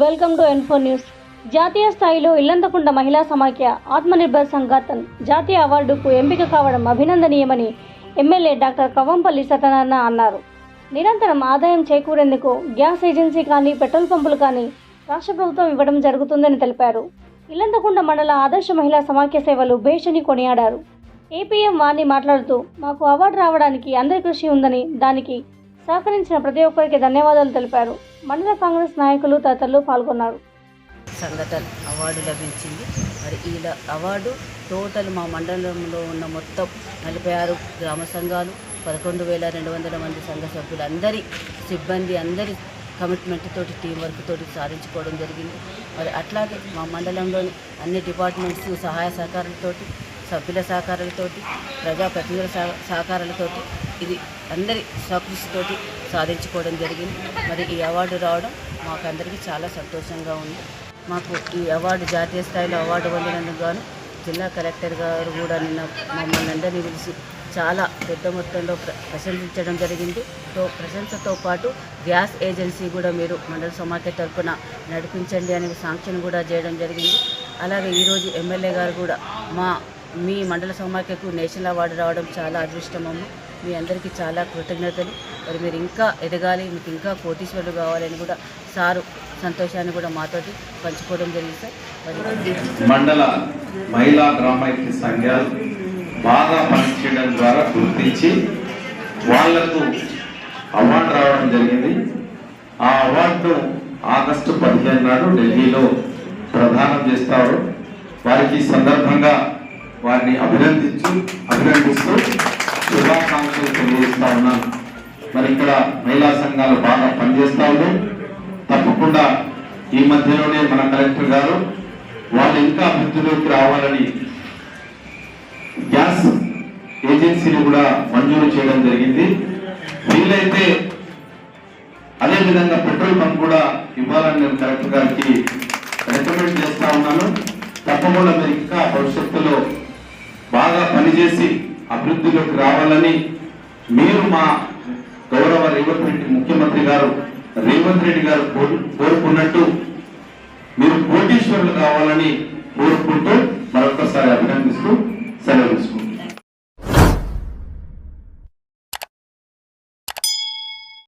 Welcome to ఎన్ఫో news జాతీయ స్థాయిలో ఇల్లంతకుండ మహిళా సమాఖ్య ఆత్మనిర్భర్ సంఘాతన్ జాతీయ అవార్డుకు ఎంపిక కావడం అభినందనీయమని ఎమ్మెల్యే డాక్టర్ కవంపల్లి సత్యనారాయణ అన్నారు. నిరంతరం ఆదాయం చేకూరేందుకు గ్యాస్ ఏజెన్సీ కానీ పెట్రోల్ పంపులు కానీ రాష్ట్ర ప్రభుత్వం ఇవ్వడం జరుగుతుందని తెలిపారు. ఇల్లంతకుండ మండల ఆదర్శ మహిళా సమాఖ్య సేవలు భేషని కొనియాడారు. ఏపీఎం వాణి మాట్లాడుతూ మాకు అవార్డు రావడానికి అందరి కృషి ఉందని దానికి సహకరించిన ప్రతి ఒక్కరికి ధన్యవాదాలు తెలిపారు. మండల కాంగ్రెస్ నాయకులు తదితరులు పాల్గొన్నారు. సంఘటన అవార్డు లభించింది. మరి ఈ ల- అవార్డు టోటల్ మా మండలంలో ఉన్న మొత్తం నలభై ఆరు గ్రామ సంఘాలు పదకొండు వేల రెండు వందల మంది సంఘ సభ్యులు అందరి సిబ్బంది అందరి కమిట్మెంట్ తోటి టీం వర్క్ తోటి సాధించుకోవడం జరిగింది. మరి అట్లాగే మా మండలంలోని అన్ని డిపార్ట్మెంట్స్ సహాయ సహకారాలతోటి సభ్యుల సహకారాలతోటి ప్రజాప్రతినిధుల సహ- సహకారాలతోటి ఇది అందరి సహకృషితోటి సాధించుకోవడం జరిగింది. మరి ఈ అవార్డు రావడం మాకు అందరికీ చాలా సంతోషంగా ఉంది. మాకు ఈ అవార్డు జాతీయ స్థాయిలో అవార్డు పొందినందుకు గాను జిల్లా కలెక్టర్ గారు కూడా నిన్న మమ్మల్ని అందరినీ పిలిచి చాలా పెద్ద మొత్తంలో ప్ర- ప్రశంసించడం జరిగింది. తో ప్రశంసతో పాటు గ్యాస్ ఏజెన్సీ కూడా మీరు మండల సమాఖ్య తరపున నడిపించండి అనే సాంక్షన్ కూడా చేయడం జరిగింది. అలాగే ఈరోజు ఎమ్మెల్యే గారు కూడా మా మీ మండల సమాఖ్యకు నేషనల్ అవార్డు రావడం చాలా అదృష్టమమ్మ. మీ అందరికీ చాలా కృతజ్ఞతలు. మరి మీరు ఇంకా ఎదగాలి మీకు ఇంకా కోటీశ్వరులు కావాలని కూడా సారు సంతోషాన్ని కూడా మాతోటి పంచుకోవడం జరిగింది సార్. మరి మండల మహిళా గ్రామైక్య సంఘాలు బాగా పనిచేయడం ద్వారా గుర్తించి వాళ్ళకు అవార్డు రావడం జరిగింది. ఆ అవార్డు ఆగస్టు పదిహేను నాడు ఢిల్లీలో ప్రదానం చేస్తారు. వారికి సందర్భంగా వారిని అభినందించి అభినందిస్తూ శుభాకాంక్షలు తెలియజేస్తా ఉన్నాను. మరి ఇక్కడ మహిళా సంఘాలు బాగా పనిచేస్తా ఉన్నాయి తప్పకుండా ఈ మధ్యలోనే మన కలెక్టర్ గారు వాళ్ళు ఇంకా అభివృద్ధిలోకి రావాలని గ్యాస్ ఏజెన్సీని కూడా మంజూరు చేయడం జరిగింది. వీలైతే అదే విధంగా పెట్రోల్ బంక్ కూడా ఇవ్వాలని నేను కలెక్టర్ గారికి రికమెండ్ చేస్తా ఉన్నాను. తప్పకుండా మీరు ఇంకా భవిష్యత్తులో పనిచేసి అభివృద్ధిలోకి రావాలని మీరు మా గౌరవ రేవంత్ రెడ్డి ముఖ్యమంత్రి గారు రేవంత్ రెడ్డి గారు కోరుకున్నట్టు మీరు కోటీశ్వరులు కావాలని కోరుకుంటూ